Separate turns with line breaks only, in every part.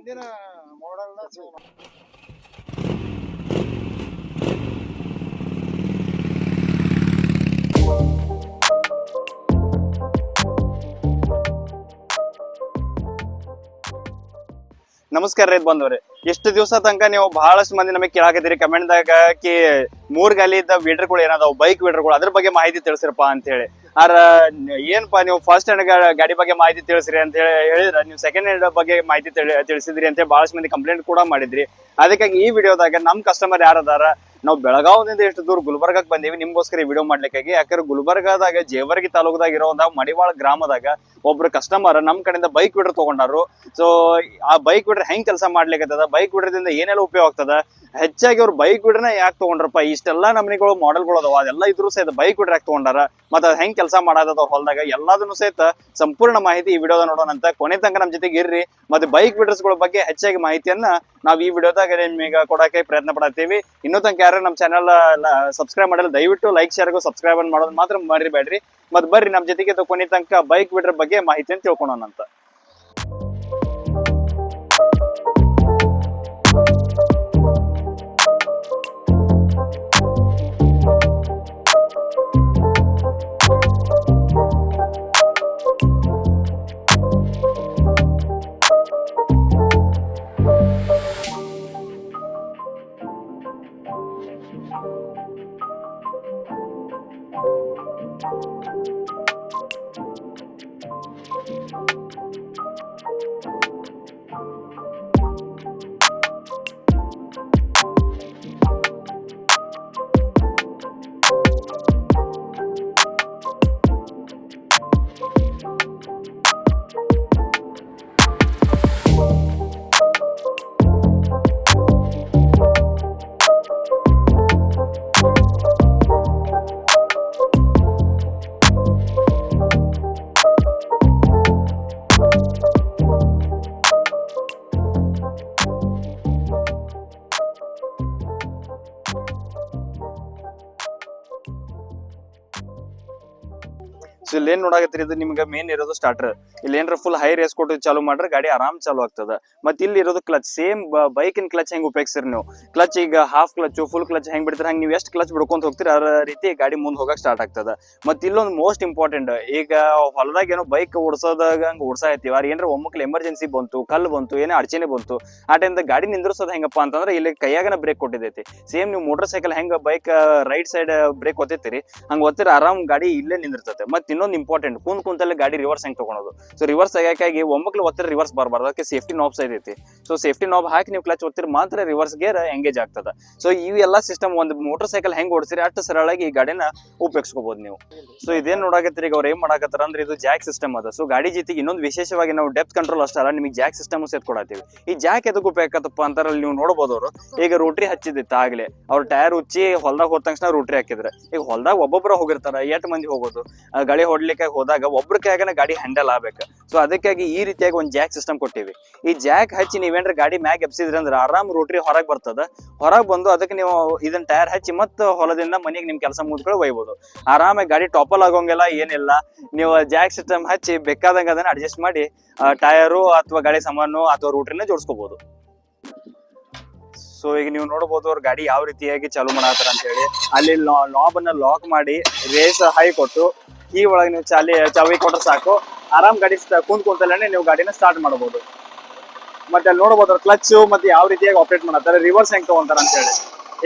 ಹಿಂದಿನ ಮಾಡಲ್
ನಮಸ್ಕಾರ ರೈತ ಬಂದವ್ರೆ. ಎಷ್ಟು ದಿವಸ ತನಕ ನೀವು ಬಹಳಷ್ಟು ಮಂದಿ ನಮಗೆ ಕೇಳಾಕತ್ತೀರಿ ಕಮೆಂಟ್ದಾಗ ಕಿ ಮೂರ್ ಗಾಲಿ ಇದ್ದ ವೀಡರ್ಗಳು ಏನದಾವ್ ಬೈಕ್ ವೀಡರ್ಗಳು ಅದ್ರ ಬಗ್ಗೆ ಮಾಹಿತಿ ತಿಳಿಸಿರಪ್ಪ ಅಂತ ಹೇಳಿ ಆರ, ಏನಪ್ಪಾ ನೀವು ಫಸ್ಟ್ ಹ್ಯಾಂಡ್ ಗಾಡಿ ಬಗ್ಗೆ ಮಾಹಿತಿ ತಿಳಿಸ್ರಿ ಅಂತ ಹೇಳಿ, ಹೇಳಿದ್ರ. ನೀವು ಸೆಕೆಂಡ್ ಹ್ಯಾಂಡ್ ಬಗ್ಗೆ ಮಾಹಿತಿ ತಿಳಿ- ತಿಳಿಸಿದ್ರಿ ಅಂತ ಹೇಳಿ ಬಹಳಷ್ಟು ಮಂದಿ ಕಂಪ್ಲೇಂಟ್ ಕೂಡ ಮಾಡಿದ್ರಿ. ಅದಕ್ಕಾಗಿ ಈ ವಿಡಿಯೋದಾಗ ನಮ್ ಕಸ್ಟಮರ್ ಯಾರದಾರ ನಾವು ಬೆಳಗಾವದಿಂದ ಎಷ್ಟು ದೂರ ಗುಲ್ಬರ್ಗಕ್ಕೆ ಬಂದೀವಿ. ನಿಮ್ಗೋಸ್ಕರ ವಿಡಿಯೋ ಮಾಡ್ಲಿಕ್ಕಾಗಿ. ಯಾಕಂದ್ರೆ ಗುಲ್ಬರ್ಗಾದಾಗ, ಜೇವರ್ಗಿ ತಾಲೂಕದಾಗ ಇರೋ ಒಂದು ಮಡಿವಾಳ ಗ್ರಾಮದಾಗ ಒಬ್ರು ಕಸ್ಟಮರ್ ನಮ್ ಕಡೆಯಿಂದ ಬೈಕ್ ವಿಡ್ರ್ ತಗೊಂಡಾರು. ಸೊ ಆ ಬೈಕ್ ವಿಡ್ರ್ ಹೆಂಗ್ ಕೆಲಸ ಮಾಡ್ಲಿಕ್ಕದ ಬೈಕ್ ವಿಡ್ರದಿಂದ ಏನೆಲ್ಲ ಉಪಯೋಗ ಆಗ್ತದ? ಹೆಚ್ಚಾಗಿ ಅವ್ರು ಬೈಕ್ ವಿಡ್ರನ ಯಾಕೆ ತಗೊಂಡ್ರಪ್ಪ? ಇಷ್ಟೆಲ್ಲ ನಮನಿಗಳು ಮಾಡೆಲ್ಗಳು ಅದಾವ. ಅದೆಲ್ಲ ಇದ್ರು ಸಹಿತ ಬೈಕ್ ಬಿಡ್ರ ಯಾಕೆ ತಗೊಂಡಾರ? ಮತ್ತೆ ಅದ್ ಹೆಂಗ್ ಕೆಲಸ ಮಾಡೋದದ ಹೊಲದಾಗ? ಎಲ್ಲದನ್ನು ಸಹಿತ ಸಂಪೂರ್ಣ ಮಾಹಿತಿ ಈ ವಿಡಿಯೋದ ನೋಡೋಣ ಅಂತ ಕೊನೆ ತನಕ ನಮ್ ಜೊತೆಗೆ ಇರ್ರಿ. ಮತ್ತೆ ಬೈಕ್ ವಿಡ್ರಸ್ಗಳ ಬಗ್ಗೆ ಹೆಚ್ಚಾಗಿ ಮಾಹಿತಿಯನ್ನ ನಾವು ಈ ವಿಡಿಯೋದಾಗ ನಿಮಗೆ ಕೊಡಕ್ಕೆ ಪ್ರಯತ್ನ ಪಡತ್ತೀವಿ ಇನ್ನೂ ತನಕ ಯಾರು ನಮ್ಮ ಚಾನಲ್ ಸಬ್ಸ್ಕ್ರೈಬ್ ಮಾಡಲ್ಲ, ದಯವಿಟ್ಟು ಲೈಕ್ ಶೇರ್ಗೂ ಸಬ್ಸ್ಕ್ರೈಬ್ ಮಾಡೋದು ಮಾತ್ರ ಮರಿಬೇಡ್ರಿ. ಮತ್ತೆ ಬರ್ರಿ ನಮ್ಮ ಜೊತೆಗೆ ಕೊನೆ ತನಕ ಬೈಕ್ ಬಿಡ್ರ ಬಗ್ಗೆ ಮಾಹಿತಿಯನ್ನು ತಿಳ್ಕೊಳೋಣ ಸೊ ಇಲ್ಲಿ ಏನ್ ನೋಡಾಕತ್ತೀರಿ, ಇದು ನಿಮ್ಗೆ ಮೇನ್ ಇರೋದು ಸ್ಟಾರ್ಟರ್ ಇಲ್ಲಿ ಏನ್ರ ಫುಲ್ ಹೈ ರೇಸ್ ಕೊಟ್ಟು ಚಾಲು ಮಾಡ್ರೆ ಗಾಡಿ ಆರಾಮ್ ಚಾಲು ಆಗ್ತದ. ಮತ್ತೆ ಇಲ್ಲಿ ಇರೋದು ಕ್ಲಚ್ ಸೇಮ್ ಬೈಕಿನ ಕ್ಲಚ್ ಹೆಂಗ್ ಉಪಯೋಗಿಸ್ತೀರಿ ನೀವು? ಕ್ಲಚ್ ಈಗ ಹಾಫ್ ಕ್ಲಚ್ ಫುಲ್ ಕ್ಲಚ್ ಹೆಂಗ್ ಬಿಡ್ತೀರ, ಹಂಗ ನೀವು ಎಷ್ಟು ಕ್ಲಚ್ ಬಿಡ್ಕೊಂತ ಹೋಗ್ತೀರಿ ಅದರ ರೀತಿ ಗಾಡಿ ಮುಂದೆ ಹೋಗಕ್ ಸ್ಟಾರ್ಟ್ ಆಗ್ತದ. ಮತ್ತೆ ಇಲ್ಲೊಂದು ಮೋಸ್ಟ್ ಇಂಪಾರ್ಟೆಂಟ್ ಈಗ ಹೊಲದಾಗ ಏನೋ ಬೈಕ್ ಓಡಿಸೋದಾಗ ಹಂಗ ಓಡಿಸಾಯ್ತೀವಿ ಅವ್ರ ಏನಾರ ಎಮರ್ಜೆನ್ಸಿ ಬಂತು, ಕಲ್ಲು ಬಂತು, ಏನೇ ಅಡಚಣೆ ಬಂತು, ಆ ಟೈಮ್ದಾಗ ಗಾಡಿ ನಿಂದ್ರಿಸೋದು ಹೆಂಗಪ್ಪ ಅಂತಂದ್ರೆ ಇಲ್ಲಿ ಕೈಯಾಗನ ಬ್ರೇಕ್ ಕೊಟ್ಟಿದೈತಿ. ಸೇಮ್ ನೀವು ಮೋಟರ್ ಸೈಕಲ್ ಹೆಂಗ ಬೈಕ್ ರೈಟ್ ಸೈಡ್ ಬ್ರೇಕ್ ಒತ್ತಿರ್ತೀರಿ ಹಂಗ ಒತ್ತಿರ ಆರಾಮ್ ಗಾಡಿ ಇಲ್ಲೇ ನಿಂದಿರ್ತದೆ ಮತ್ತೆ ಇನ್ನೊಂದು ಇಂಪಾರ್ಟೆಂಟ್ ಕುಂತ್ ಕುಂತಲ್ಲಿ ಗಾಡಿ ರಿವರ್ಸ್ ಹೆಂಗ್ ತಗೊಳೋದು? ಸೊ ರಿವರ್ಸ್ ಆಗಕ್ಕಾಗಿ ಒಮ್ಮಕ್ಳು ಒತ್ತಿರ ರಿವರ್ಸ್ ಬರಬಾರ್ದು, ಅದಕ್ಕೆ ಸೇಫ್ಟಿ ನಾಬ್ಸ್ ಐತಿ ಸೊ ಸೇಫ್ಟಿ ನಾಬ್ ಹಾಕಿ ನೀವು ಕ್ಲಚ್ ಒತ್ತಿರ ಮಾತ್ರ ರಿವರ್ಸ್ ಗೇರ್ ಎಂಗೇಜ್ ಆಗ್ತದ. ಸೊ ಇವೆಲ್ಲ ಸಿಸ್ಟಮ್ ಒಂದು ಮೋಟರ್ ಸೈಕಲ್ ಹೆಂಗ್ ಓಡಿಸಿರಿ, ಅಷ್ಟು ಸರಳಾಗಿ ಈ ಗಾಡಿನ ಉಪಯೋಗಿಸ್ಕೋಬಹುದು ನೀವು. ಸೊ ಇದೇನ್ ನೋಡಾಕತ್ತೀರಿ ಈಗ ಅವ್ರು ಏನ್ ಮಾಡಾಕತ್ತಾರ ಅಂದ್ರೆ ಇದು ಜಾಕ್ ಸಿಸ್ಟಮ್ ಅದ. ಸೊ ಗಾಡಿ ಜೊತೆಗೆ ಇನ್ನೊಂದು ವಿಶೇಷವಾಗಿ ನಾವು ಡೆಪ್ತ್ ಕಂಟ್ರೋಲ್ ಅಷ್ಟಲ್ಲ ನಿಮಗೆ ಜಾಕ್ ಸಿಸ್ಟಮ್ ಸೇತ್ ಕೊಡತ್ತೀವಿ ಈ ಜಾಕ್ ಎದಕ್ಕೆ ಉಪಯೋಗತ್ತಪ್ಪ ಅಂತಾರಲ್ಲಿ ನೀವು ನೋಡಬಹುದು ಅವರು. ಈಗ ರೋಟ್ರಿ ಹಚ್ಚಿದಿತ್ತು ಆಗ್ಲೇ. ಅವ್ರ ಟೈರ್ ಉಚ್ಚಿ ಹೊಲ್ದಾಗ ಹೋದ ತಕ್ಷಣ ರೋಟ್ರಿ ಹಾಕಿದ್ರೆ. ಈಗ ಹೊಲ್ದಾಗ ಒಬ್ಬೊಬ್ಬರ ಹೋಗಿರ್ತಾರ ಎಷ್ಟ್ ಮಂದಿ ಹೋಗೋದು. ಗಾಳಿ ಹೊಡ್ಲಿಕ್ಕೆ ಹೋದಾಗ ಒಬ್ರ ಕೈಯಾಗನ ಗಾಡಿ ಹ್ಯಾಂಡಲ್ ಆಗ್ಬೇಕು. ಸೊ ಅದಕ್ಕಾಗಿ ಈ ರೀತಿಯಾಗಿ ಒಂದು ಜಾಕ್ ಸಿಸ್ಟಮ್ ಕೊಟ್ಟಿವಿ. ಈ ಜಾಕ್ ಹಚ್ಚಿ ನೀವೇನ್ರ ಗಾಡಿ ಮ್ಯಾಗ್ ಎಬ್ಸಿದ್ರಿ ಅಂದ್ರೆ ಆರಾಮ್ ರೋಟ್ರಿ ಹೊರಗೆ ಬರ್ತದ. ಹೊರಗೆ ಬಂದು ಅದಕ್ಕೆ ನೀವು ಇದನ್ನ ಟೈರ್ ಹಚ್ಚಿ ಮತ್ತೆ ಹೊಲದಿಂದ ಮನೆಗೆ ನಿಮ್ ಕೆಲಸ ಮುಗಿದ್ಕೊಳ್ಳಿ ಒಯ್ಬೋದು. ಆರಾಮಾಗಿ ಗಾಡಿ ಟಾಪಲ್ ಆಗೋಂಗಿಲ್ಲ ಏನಿಲ್ಲ. ನೀವು ಜಾಕ್ ಸಿಸ್ಟಮ್ ಹಚ್ಚಿ ಬೇಕಾದಂಗ ಅದನ್ನ ಅಡ್ಜಸ್ಟ್ ಮಾಡಿ ಟೈರು ಅಥವಾ ಗಾಡಿ ಸಾಮಾನು ಅಥವಾ ರೂಟ್ರಿನ ಜೋಡಿಸ್ಕೋಬಹುದು ಸೊ ಈಗ ನೀವು ನೋಡಬಹುದು ಅವ್ರ ಗಾಡಿ ಯಾವ ರೀತಿಯಾಗಿ ಚಾಲು ಮಾಡತ್ತಾರ ಅಂತ ಹೇಳಿ ಅಲ್ಲಿ ಲಾಬ್ ಅನ್ನ ಲಾಕ್ ಮಾಡಿ ರೇಸ್ ಹೈ ಕೊಟ್ಟು ಈ ಒಳಗೆ ನೀವು ಚಾಲಿ ಚಾವಿ ಕೊಟ್ರೆ ಸಾಕು. ಆರಾಮ್ ಗಾಡಿ ಕುಂತ್ ಕುಂತಲ್ಲೇ ನೀವು ಗಾಡಿನ ಸ್ಟಾರ್ಟ್ ಮಾಡಬಹುದು ಮತ್ತೆ ಅಲ್ಲಿ ನೋಡಬಹುದು ಕ್ಲಚ್ ಮತ್ತೆ ಯಾವ ರೀತಿಯಾಗಿ ಆಪರೇಟ್ ಮಾಡತ್ತಾರೆ. ರಿವರ್ಸ್ ಹೆಂಗ್ ತಗೊಂತಾರ ಅಂತ ಹೇಳಿ.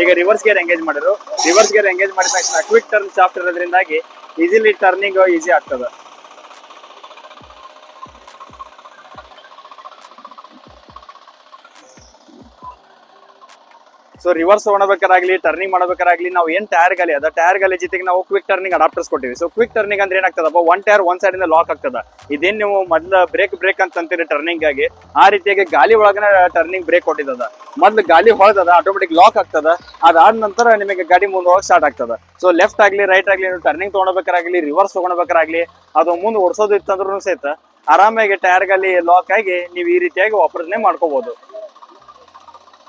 ಈಗ ರಿವರ್ಸ್ ಗೇರ್ ಎಂಗೇಜ್ ಮಾಡಿದ್ರು. ರಿವರ್ಸ್ ಗೇರ್ ಎಂಗೇಜ್ ಮಾಡಿದ ತಕ್ಷಣ ಕ್ವಿಕ್ ಟರ್ನ್ ಸಾಫ್ಟ್ ಇರೋದ್ರಿಂದಾಗಿ ಈಸಿಲಿ ಟರ್ನಿಂಗ್ ಈಸಿ ಆಗ್ತದೆ. ಸೊ ರಿವರ್ಸ್ ತಗೊಳ್ಬೇಕಾರಾಗ್ಲಿ ಟರ್ನಿಂಗ್ ಮಾಡಬೇಕಾಗಲಿ ನಾವು ಏನ್ ಟೈರ್ ಗಾಲಿ ಅದ? ಟೈರ್ ಗಾಲಿ ಜೊತೆಗೆ ನಾವು ಕ್ವಿಕ್ ಟರ್ನಿಂಗ್ ಅಡಾಪ್ಟರ್ಸ್ ಕೊಟ್ಟಿವಿ. ಸೊ ಕ್ವಿಕ್ ಟರ್ನಿಂಗ್ ಅಂದ್ರೆ ಏನಾಗ್ತದಪ್ಪ ಒನ್ ಟೈರ್ ಒನ್ ಸೈಡ್ ಇಂದ ಲಾಕ್ ಆಗ್ತದ. ಇದೇನ್ ನೀವು ಮೊದ್ಲ ಬ್ರೇಕ್ ಬ್ರೇಕ್ ಅಂತ ಅಂತೀರಿ ಟರ್ನಿಂಗ್ ಆಗಿ ಆ ರೀತಿಯಾಗಿ ಗಾಲಿ ಒಳಗನ ಟರ್ನಿಂಗ್ ಬ್ರೇಕ್ ಕೊಟ್ಟಿದ್ದದ ಮೊದ್ಲು ಗಾಲಿ ಹೊಳದದ ಆಟೋಮೆಟಿಕ್ ಲಾಕ್ ಆಗ್ತದ. ಅದಾದ ನಂತರ ನಿಮಗೆ ಗಾಡಿ ಮುಂದೆ ಹೋಗಕ್ ಸ್ಟಾರ್ಟ್ ಆಗ್ತದ. ಸೊ ಲೆಫ್ಟ್ ಆಗ್ಲಿ ರೈಟ್ ಆಗ್ಲಿ, ನೀವು ಟರ್ನಿಂಗ್ ತಗೊಳ್ಬೇಕಾಗ್ಲಿ ರಿವರ್ಸ್ ತಗೊಳ್ಬೇಕಾಗ್ಲಿ ಅದು ಮುಂದೆ ಓಡಿಸೋದು ಇತ್ತಂದ್ರೂ ಸಹಿತ ಆರಾಮಾಗಿ ಟೈರ್ ಗಾಲಿ ಲಾಕ್ ಆಗಿ ನೀವು ಈ ರೀತಿಯಾಗಿ ಆಪರೇಷನ್ ಮಾಡ್ಕೋಬಹುದು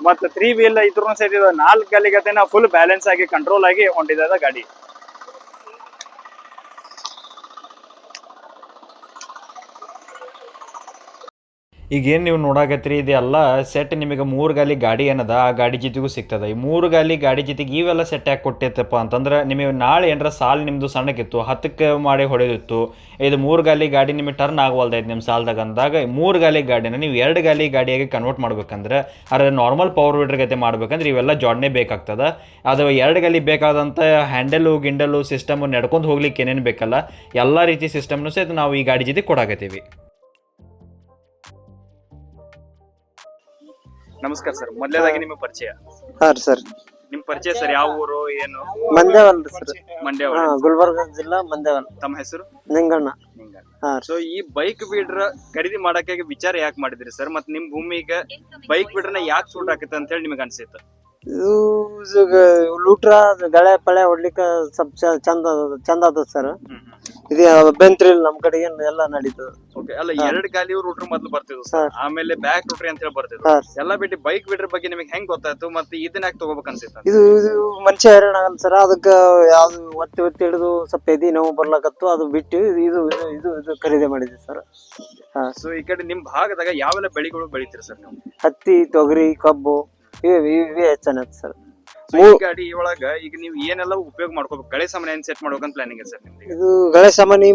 ಮತ್ತೆ ತ್ರೀ ವೀಲ್ ಇದ್ರೂ ಇದು ನಾಲ್ಕು ಗಲಿಗತೆನ ಫುಲ್ ಬ್ಯಾಲೆನ್ಸ್ ಆಗಿ ಕಂಟ್ರೋಲ್ ಆಗಿ ಹೊಂಟಿದ ಗಾಡಿ.
ಈಗ ಏನು ನೀವು ನೋಡಾಕತ್ರಿ, ಇದೆಲ್ಲ ಸೆಟ್ ನಿಮಗೆ ಮೂರು ಗಾಲಿ ಗಾಡಿ ಏನದ, ಆ ಗಾಡಿ ಜೊತೆಗೂ ಸಿಗ್ತದೆ. ಈ ಮೂರು ಗಾಲಿ ಗಾಡಿ ಜೊತೆಗೆ ಇವೆಲ್ಲ ಸೆಟ್ ಯಾಕೆ ಕೊಟ್ಟಿತ್ತಪ್ಪ ಅಂತಂದ್ರೆ, ನಿಮಗೆ ನಾಳೆ ಏನರ ಸಾಲ್ ನಿಮ್ಮದು ಸಣ್ಣಕ್ಕಿತ್ತು, ಹತ್ತಕ್ಕೆ ಮಾಡಿ ಹೊಡೆದಿತ್ತು. ಇದು ಮೂರು ಗಾಲಿ ಗಾಡಿ ನಿಮಗೆ ಟರ್ನ್ ಆಗವಲ್ದೈತೆ ನಿಮ್ಮ ಸಾಲದಾಗ ಅಂದಾಗ ಮೂರು ಗಾಲಿ ಗಾಡಿನ ನೀವು ಎರಡು ಗಾಲಿ ಗಾಡಿಯಾಗಿ ಕನ್ವರ್ಟ್ ಮಾಡ್ಬೇಕಂದ್ರೆ ಅದ್ರ ನಾರ್ಮಲ್ ಪವರ್ ವೀಡರ್ ಗತೆ ಮಾಡ್ಬೇಕಂದ್ರೆ ಇವೆಲ್ಲ ಜೋಡಣೆ ಬೇಕಾಗ್ತದೆ. ಅದು ಎರಡು ಗಾಲಿ ಬೇಕಾದಂಥ ಹ್ಯಾಂಡಲು ಗಿಂಡಲು ಸಿಸ್ಟಮ್ ನಡ್ಕೊಂಡು ಹೋಗ್ಲಿಕ್ಕೆ ಏನೇನು ಬೇಕಲ್ಲ, ಎಲ್ಲ ರೀತಿ ಸಿಸ್ಟಮ್ನು ಸಹಿತ ನಾವು ಈ ಗಾಡಿ ಜೊತೆ ಕೊಡಾಕತ್ತೀವಿ.
ನಮಸ್ಕಾರ ಸರ್. ಮೊದಲೇದಾಗಿ ನಿಮಗೆ ಪರಿಚಯ?
ಹಾ ರೀ ಸರ್.
ನಿಮ್ ಪರಿಚಯ ಸರ್ ಯಾವ ಊರು ಏನು?
ಮಂದೇವಲ್ ರೀ ಸರ್.
ಮಂಡ್ಯ
ಹಾ ಗುಲ್ಬರ್ಗ ಜಿಲ್ಲಾ ಮಂದೇವಲ್
ತಮ್ಮ ಹೆಸರು?
ನಿಂಗಣ್ಣ. ಹಾ
ಸೊ ಈ ಬೈಕ್ ಬಿಡ್ರ ಖರೀದಿ ಮಾಡಕ್ಕೆ ವಿಚಾರ ಯಾಕೆ ಮಾಡಿದ್ರಿ ಸರ್? ಮತ್ತೆ ನಿಮ್ ಭೂಮಿಗೆ ಬೈಕ್ ಬೀಡ್ರನ್ನ ಯಾಕೆ ಸೂಟ್ ಆಕತ್ತೆ ಅಂತ ಹೇಳಿ ನಿಮಗೆ ಅನ್ಸಿತ್ತು
ಲೂಟ್ರ ಗಳೆ ಪಳೆ ಹೊಡ್ಲಿಕ್ಕೆ ಸ್ವಲ್ಪ ಚಂದ ಚಂದ ಅದ ಸರ್. ಇದು ಬೆಂತ್ರಿ ನಮ್ ಕಡೆ ಏನ್ ಎಲ್ಲ ನಡೀತದೆ.
ಓಕೆ ಅಲ್ಲ ಎರಡ್ ಗಾಲಿ ರೂಟ್ರ್ ಮೊದ್ಲು
ಬರ್ತಿದ್ರು
ಸರ್. ಆಮೇಲೆ ಬ್ಯಾಕ್ ರೂಟ್ರಿ ಅಂತ ಹೇಳಿ ಬರ್ತಿದ್ರು
ಸರ್
ಎಲ್ಲಾ ಬಿಟ್ಟು ಬೈಕ್ ಬಿಡ್ರಿ ಬಗ್ಗೆ ನಿಮಗೆ ಹೆಂಗ್ ಗೊತ್ತಾಯ್ತು? ಮತ್ತೆ ಇದನ್ನ ಯಾಕೆ ತಗೋಬೇಕು ಅನ್ಸಿತ್ತು?
ಇದು ಇದು ಮನುಷ್ಯ ಹೈರಾಣ ಆಗಲ್ಲ ಸರ್. ಅದಕ್ಕೆ ಯಾವ್ದು ಒತ್ತಿ ಒತ್ತಿ ಹಿಡಿದು ಸ್ವಲ್ಪ ಎದಿ ನೋವು ಬರ್ಲಕತ್ತು ಅದು ಬಿಟ್ಟು ಇದು ಇದು ಇದು ಇದು ಇದು ಖರೀದಿ ಮಾಡಿದ್ವಿ ಸರ್. ಹಾ.
ಸೊ ಈ ಕಡೆ ನಿಮ್ ಭಾಗದಾಗ ಯಾವೆಲ್ಲ ಬೆಳೆಗಳು ಬೆಳಿತೀರಿ ಸರ್ ನೀವು?
ಹತ್ತಿ ತೊಗರಿ ಕಬ್ಬು ಇವೆ ಇವೆ ಹೆಚ್ಚಾನ ಸರ್.
ಈ ಗಾಡಿ ಒಳಗ ಈಗ ನೀವು ಏನೆಲ್ಲ ಉಪಯೋಗ ಮಾಡ್ಕೋಬೇಕು? ಗಳೆ ಸಾಮಾನ್ಯ ಏನ್ ಸೆಟ್ ಮಾಡ್ಬೇಕಂತ ಪ್ಲಾನಿಂಗ್ ಇದೆ ಸರ್ ನಿಮ್ಗೆ
ಇದು ಗಳೆ ಸಾಮಾನಿ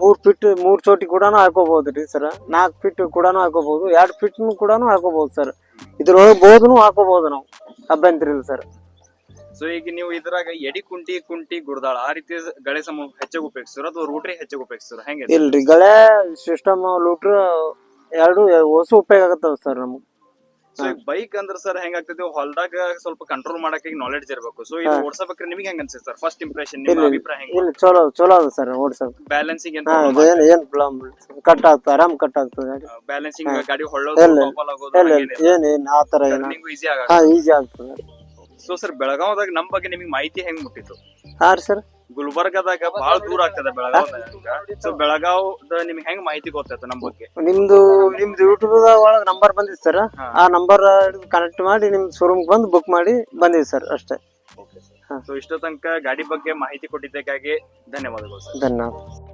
ಮೂರ್ ಫೀಟ್ ಮೂರ್ ಚೋಟಿ ಕೂಡ ಹಾಕೋಬಹುದು ರೀ ಸರ್. ನಾಲ್ಕು ಫೀಟ್ ಕೂಡ ಹಾಕೋಬಹುದು ಎರಡು ಫೀಟ್ ಕೂಡ ಹಾಕೋಬಹುದು ಸರ್. ಇದ್ರೊಳಗೆ ಬೋದನು ಹಾಕೋಬಹುದು ನಾವು ಅಭ್ಯಂತರ ಇಲ್ಲ ಸರ್.
ಸೊ ಈಗ ನೀವು ಇದ್ರಾಗ ಎಡಿ ಕುಂಟಿ ಕುಂಟಿ ಗುಡ್ದಾಳ ಆ ರೀತಿ ಗಳೆ ಸಮ ಹೆಚ್ಚಾಗಿ ಉಪಯೋಗಿಸ್ತಾರ? ಅಥವಾ ರೂಟ್ರಿ ಹೆಚ್ಚಾಗಿ ಉಪಯೋಗಿಸ್ತಾರ? ಹೆಂಗೆ?
ಇಲ್ರಿ ಗಳೆ ಸಿಸ್ಟಮ್ ಲೂಟ್ರ್ ಎರಡು ಹೊಸ ಉಪಯೋಗ ಆಗತ್ತವ ಸರ್ ನಮ್ಗೆ.
ಸೊ ಈಗ ಬೈಕ್ ಅಂದ್ರ ಸರ್ ಹೆಂಗಾಗ್ತದೆ ಹೊಲದಾಗ ಸ್ವಲ್ಪ ಕಂಟ್ರೋಲ್ ಮಾಡಕ್ಕೆ ನಾಲೆಡ್ಜ್ ಇರಬೇಕು. ಸೊ ಇದು. ಓಡ್ಸಬೇಕ್ರೆ ನಿಮಗೆ ಹೆಂಗ ಅನ್ಸುತ್ತೆ ಸರ್ ಫಸ್ಟ್ ಇಂಪ್ರೆಷನ್ ನಿಮ್ಮ. ಅಭಿಪ್ರಾಯ ಹೆಂಗ?
ಇಲ್ಲಿ ಚಲೋ ಚಲೋ ಅದ ಸರ್ ಓಡ್ಸಕ್
ಬ್ಯಾಲೆನ್ಸಿಂಗ್
ಹಾ ಏನು ಏನು ಪ್ರಾಬ್ಲಮ್ ಕಟ್ ಆಗ್ತದೆ ಆರಾಮ್ ಕಟ್ ಆಗ್ತದೆ
ಬ್ಯಾಲೆನ್ಸಿಂಗ್ ಗಾಡಿ ಹೊಳ್ಳೋದು bubble ಆಗೋದು
ಏನು ಏನು ಏನ್ ಆ ತರ ಏನ.
ಈಸಿ ಆಗ
ಹಾ ಈಜಿ ಆಗ್ತದೆ.
ಸೊ ಸರ್ ಬೆಳಗಾವದಾಗ ನಮ್ಮ ಬಗ್ಗೆ ನಿಮಗೆ ಮಾಹಿತಿ ಹೆಂಗ್ ಮುಟ್ಟಿತ್ತು?
ಹಾ ಸರ್
ಗುಲ್ಬರ್ಗದಾಗ ಬಹಳ ದೂರ ಆಗ್ತದೆ ಬೆಳಗಾವ್ ಸೊ ಬೆಳಗಾವದ ನಿಮ್ಗೆ ಹೆಂಗ್ ಮಾಹಿತಿ ಗೊತ್ತಾಯ್ತು ನಮ್ ಬಗ್ಗೆ?
ನಿಮ್ದು ನಿಮ್ದು ಯೂಟ್ಯೂಬ್ ಒಳಗ್ ನಂಬರ್ ಬಂದಿತ್ತು ಸರ್. ಆ ನಂಬರ್ ಕನೆಕ್ಟ್ ಮಾಡಿ ನಿಮ್ ಶೋರೂಮ್ ಬಂದು ಬುಕ್ ಮಾಡಿ ಬಂದಿದ್ ಸರ್ ಅಷ್ಟೇ.
ಸೊ ಇಷ್ಟೋ ತನಕ ಗಾಡಿ ಬಗ್ಗೆ ಮಾಹಿತಿ ಕೊಟ್ಟಿದ್ದಕ್ಕಾಗಿ ಧನ್ಯವಾದಗಳು
ಧನ್ಯವಾದ.